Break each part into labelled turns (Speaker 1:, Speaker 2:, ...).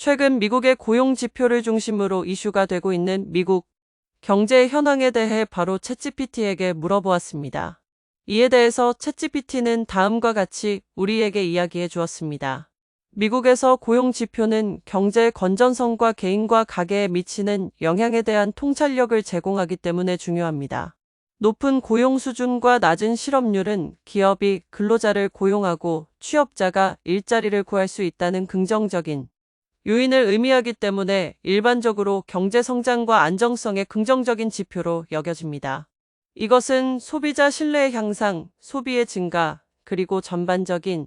Speaker 1: 최근 미국의 고용 지표를 중심으로 이슈가 되고 있는 미국 경제 현황에 대해 바로 챗GPT에게 물어보았습니다. 이에 대해서 챗GPT는 다음과 같이 우리에게 이야기해 주었습니다. 미국에서 고용 지표는 경제의 건전성과 개인과 가게에 미치는 영향에 대한 통찰력을 제공하기 때문에 중요합니다. 높은 고용 수준과 낮은 실업률은 기업이 근로자를 고용하고 취업자가 일자리를 구할 수 있다는 긍정적인 요인을 의미하기 때문에 일반적으로 경제 성장과 안정성의 긍정적인 지표로 여겨집니다. 이것은 소비자 신뢰의 향상, 소비의 증가, 그리고 전반적인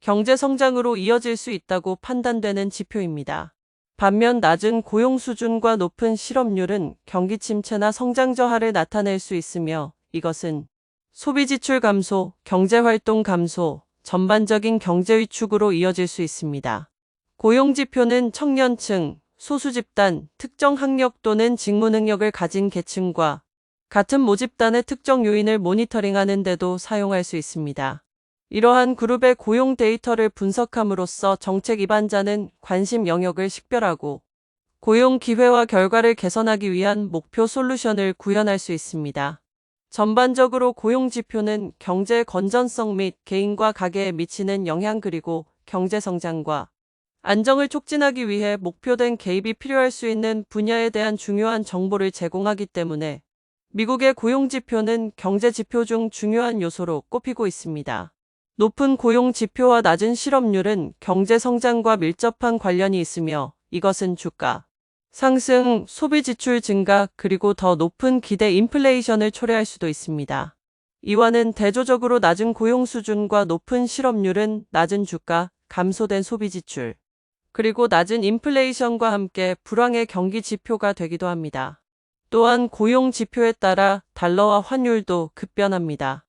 Speaker 1: 경제 성장으로 이어질 수 있다고 판단되는 지표입니다. 반면 낮은 고용 수준과 높은 실업률은 경기 침체나 성장 저하를 나타낼 수 있으며 이것은 소비 지출 감소, 경제 활동 감소, 전반적인 경제 위축으로 이어질 수 있습니다. 고용 지표는 청년층, 소수 집단, 특정 학력 또는 직무 능력을 가진 계층과 같은 모집단의 특정 요인을 모니터링하는 데도 사용할 수 있습니다. 이러한 그룹의 고용 데이터를 분석함으로써 정책 입안자는 관심 영역을 식별하고 고용 기회와 결과를 개선하기 위한 목표 솔루션을 구현할 수 있습니다. 전반적으로 고용 지표는 경제의 건전성 및 개인과 가게에 미치는 영향 그리고 경제 성장과 안정을 촉진하기 위해 목표된 개입이 필요할 수 있는 분야에 대한 중요한 정보를 제공하기 때문에 미국의 고용 지표는 경제 지표 중 중요한 요소로 꼽히고 있습니다. 높은 고용 지표와 낮은 실업률은 경제 성장과 밀접한 관련이 있으며 이것은 주가 상승, 소비 지출 증가, 그리고 더 높은 기대 인플레이션을 초래할 수도 있습니다. 이와는 대조적으로 낮은 고용 수준과 높은 실업률은 낮은 주가, 감소된 소비 지출, 그리고 낮은 인플레이션과 함께 불황의 경기 지표가 되기도 합니다. 또한 고용 지표에 따라 달러와 환율도 급변합니다.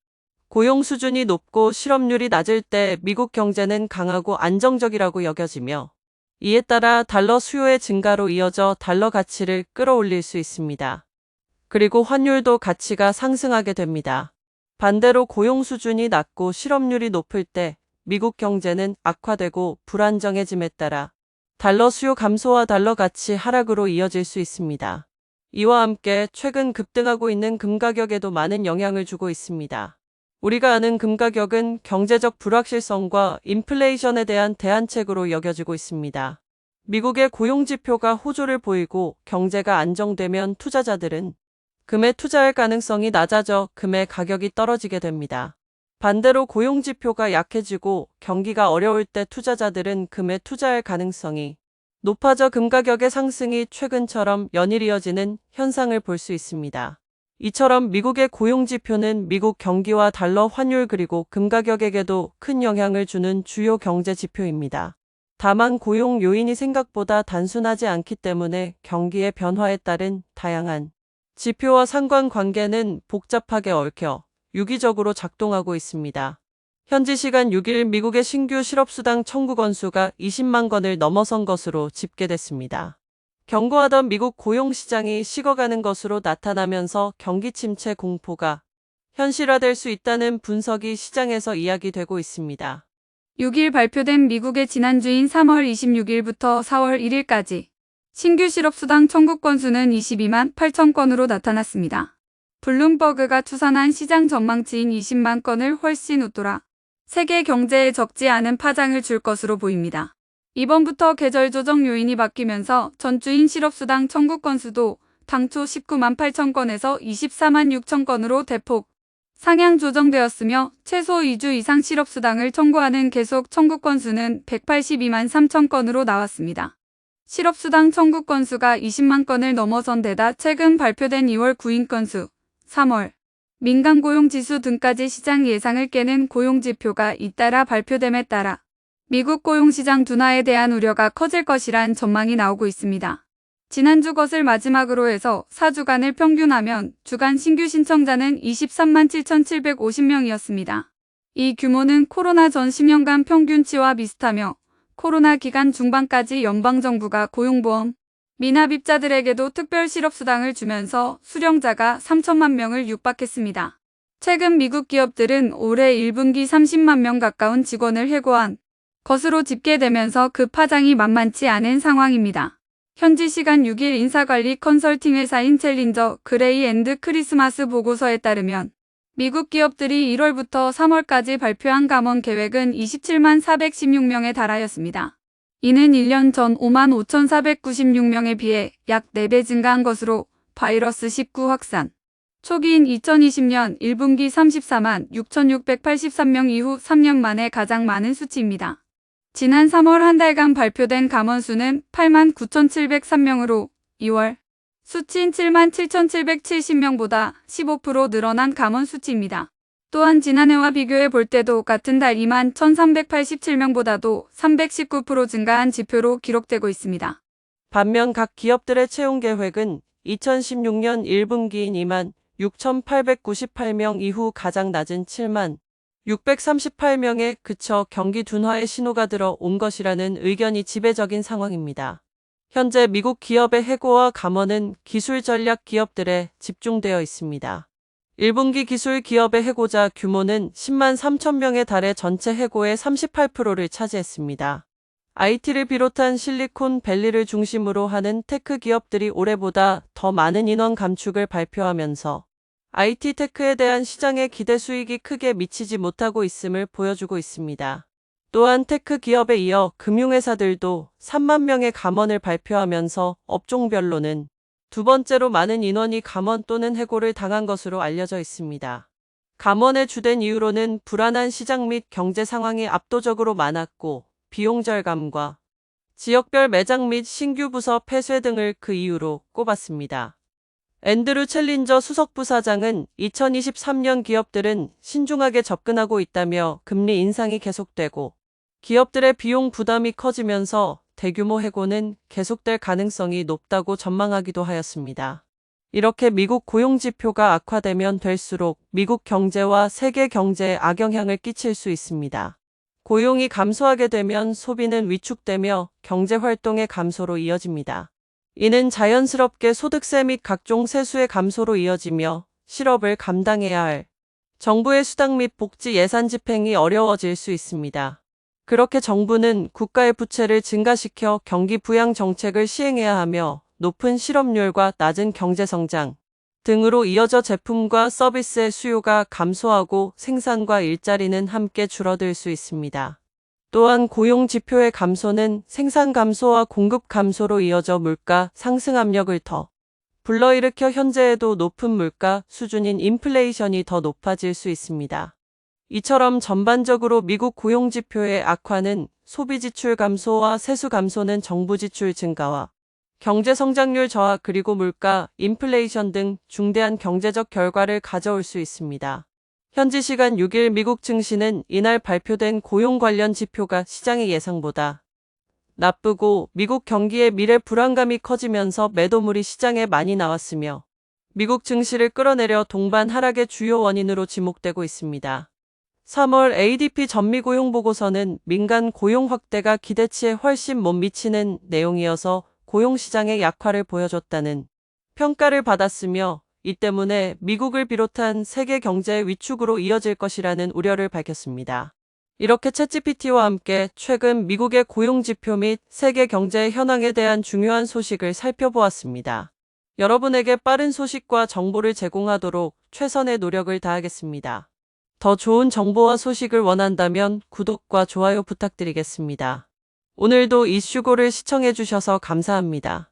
Speaker 1: 고용 수준이 높고 실업률이 낮을 때 미국 경제는 강하고 안정적이라고 여겨지며 이에 따라 달러 수요의 증가로 이어져 달러 가치를 끌어올릴 수 있습니다. 그리고 환율도 가치가 상승하게 됩니다. 반대로 고용 수준이 낮고 실업률이 높을 때 미국 경제는 악화되고 불안정해짐에 따라 달러 수요 감소와 달러 가치 하락으로 이어질 수 있습니다. 이와 함께 최근 급등하고 있는 금 가격에도 많은 영향을 주고 있습니다. 우리가 아는 금 가격은 경제적 불확실성과 인플레이션에 대한 대안책으로 여겨지고 있습니다. 미국의 고용 지표가 호조를 보이고 경제가 안정되면 투자자들은 금에 투자할 가능성이 낮아져 금의 가격이 떨어지게 됩니다. 반대로 고용 지표가 약해지고 경기가 어려울 때 투자자들은 금에 투자할 가능성이 높아져 금 가격의 상승이 최근처럼 연일 이어지는 현상을 볼 수 있습니다. 이처럼 미국의 고용 지표는 미국 경기와 달러 환율 그리고 금 가격에게도 큰 영향을 주는 주요 경제 지표입니다. 다만 고용 요인이 생각보다 단순하지 않기 때문에 경기의 변화에 따른 다양한 지표와 상관관계는 복잡하게 얽혀 유기적으로 작동하고 있습니다. 현지 시간 6일 미국의 신규 실업수당 청구 건수가 20만 건을 넘어선 것으로 집계됐습니다. 경고하던 미국 고용시장이 식어가는 것으로 나타나면서 경기 침체 공포가 현실화될 수 있다는 분석이 시장에서 이야기되고 있습니다.
Speaker 2: 6일 발표된 미국의 지난주인 3월 26일부터 4월 1일까지 신규 실업수당 청구 건수는 22만 8천 건으로 나타났습니다. 블룸버그가 추산한 시장 전망치인 20만 건을 훨씬 웃돌아 세계 경제에 적지 않은 파장을 줄 것으로 보입니다. 이번부터 계절 조정 요인이 바뀌면서 전주인 실업수당 청구 건수도 당초 19만 8천 건에서 24만 6천 건으로 대폭 상향 조정되었으며 최소 2주 이상 실업수당을 청구하는 계속 청구 건수는 182만 3천 건으로 나왔습니다. 실업수당 청구 건수가 20만 건을 넘어선 데다 최근 발표된 2월 구인 건수, 3월 민간 고용 지수 등까지 시장 예상을 깨는 고용 지표가 잇따라 발표됨에 따라 미국 고용시장 둔화에 대한 우려가 커질 것이란 전망이 나오고 있습니다. 지난주 것을 마지막으로 해서 4주간을 평균하면 주간 신규 신청자는 23만 7,750명이었습니다. 이 규모는 코로나 전 10년간 평균치와 비슷하며 코로나 기간 중반까지 연방정부가 고용보험, 미납입자들에게도 특별 실업수당을 주면서 수령자가 3천만 명을 육박했습니다. 최근 미국 기업들은 올해 1분기 30만 명 가까운 직원을 해고한 것으로 집계되면서 그 파장이 만만치 않은 상황입니다. 현지 시간 6일 인사관리 컨설팅 회사인 챌린저 그레이 앤드 크리스마스 보고서에 따르면 미국 기업들이 1월부터 3월까지 발표한 감원 계획은 27만 416명에 달하였습니다. 이는 1년 전 5만 5,496명에 비해 약 4배 증가한 것으로 바이러스 19 확산. 초기인 2020년 1분기 34만 6,683명 이후 3년 만에 가장 많은 수치입니다. 지난 3월 한 달간 발표된 감원 수는 8만 9,703명으로 2월 수치인 7만 7,770명보다 15% 늘어난 감원 수치입니다. 또한 지난해와 비교해 볼 때도 같은 달 2만 1,387명보다도 319% 증가한 지표로 기록되고 있습니다.
Speaker 1: 반면 각 기업들의 채용 계획은 2016년 1분기인 2만 6,898명 이후 가장 낮은 7만 638명에 그쳐 경기 둔화의 신호가 들어 온 것이라는 의견이 지배적인 상황입니다. 현재 미국 기업의 해고와 감원은 기술 전략 기업들에 집중되어 있습니다. 1분기 기술 기업의 해고자 규모는 10만 3천 명에 달해 전체 해고의 38%를 차지했습니다. IT를 비롯한 실리콘 밸리를 중심으로 하는 테크 기업들이 올해보다 더 많은 인원 감축을 발표하면서 IT 테크에 대한 시장의 기대 수익이 크게 미치지 못하고 있음을 보여주고 있습니다. 또한 테크 기업에 이어 금융회사들도 3만 명의 감원을 발표하면서 업종별로는 두 번째로 많은 인원이 감원 또는 해고를 당한 것으로 알려져 있습니다. 감원의 주된 이유로는 불안한 시장 및 경제 상황이 압도적으로 많았고 비용 절감과 지역별 매장 및 신규 부서 폐쇄 등을 그 이유로 꼽았습니다. 앤드루 챌린저 수석 부사장은 2023년 기업들은 신중하게 접근하고 있다며 금리 인상이 계속되고 기업들의 비용 부담이 커지면서 대규모 해고는 계속될 가능성이 높다고 전망하기도 하였습니다. 이렇게 미국 고용 지표가 악화되면 될수록 미국 경제와 세계 경제에 악영향을 끼칠 수 있습니다. 고용이 감소하게 되면 소비는 위축되며 경제 활동의 감소로 이어집니다. 이는 자연스럽게 소득세 및 각종 세수의 감소로 이어지며 실업을 감당해야 할 정부의 수당 및 복지 예산 집행이 어려워질 수 있습니다. 그렇게 정부는 국가의 부채를 증가시켜 경기 부양 정책을 시행해야 하며 높은 실업률과 낮은 경제 성장 등으로 이어져 제품과 서비스의 수요가 감소하고 생산과 일자리는 함께 줄어들 수 있습니다. 또한 고용 지표의 감소는 생산 감소와 공급 감소로 이어져 물가 상승 압력을 더 불러일으켜 현재에도 높은 물가 수준인 인플레이션이 더 높아질 수 있습니다. 이처럼 전반적으로 미국 고용 지표의 악화는 소비 지출 감소와 세수 감소는 정부 지출 증가와 경제 성장률 저하 그리고 물가, 인플레이션 등 중대한 경제적 결과를 가져올 수 있습니다. 현지 시간 6일 미국 증시는 이날 발표된 고용 관련 지표가 시장의 예상보다 나쁘고 미국 경기의 미래 불안감이 커지면서 매도물이 시장에 많이 나왔으며 미국 증시를 끌어내려 동반 하락의 주요 원인으로 지목되고 있습니다. 3월 ADP 전미 고용 보고서는 민간 고용 확대가 기대치에 훨씬 못 미치는 내용이어서 고용 시장의 약화를 보여줬다는 평가를 받았으며 이 때문에 미국을 비롯한 세계 경제의 위축으로 이어질 것이라는 우려를 밝혔습니다. 이렇게 챗GPT와 함께 최근 미국의 고용 지표 및 세계 경제의 현황에 대한 중요한 소식을 살펴보았습니다. 여러분에게 빠른 소식과 정보를 제공하도록 최선의 노력을 다하겠습니다. 더 좋은 정보와 소식을 원한다면 구독과 좋아요 부탁드리겠습니다. 오늘도 이슈고를 시청해주셔서 감사합니다.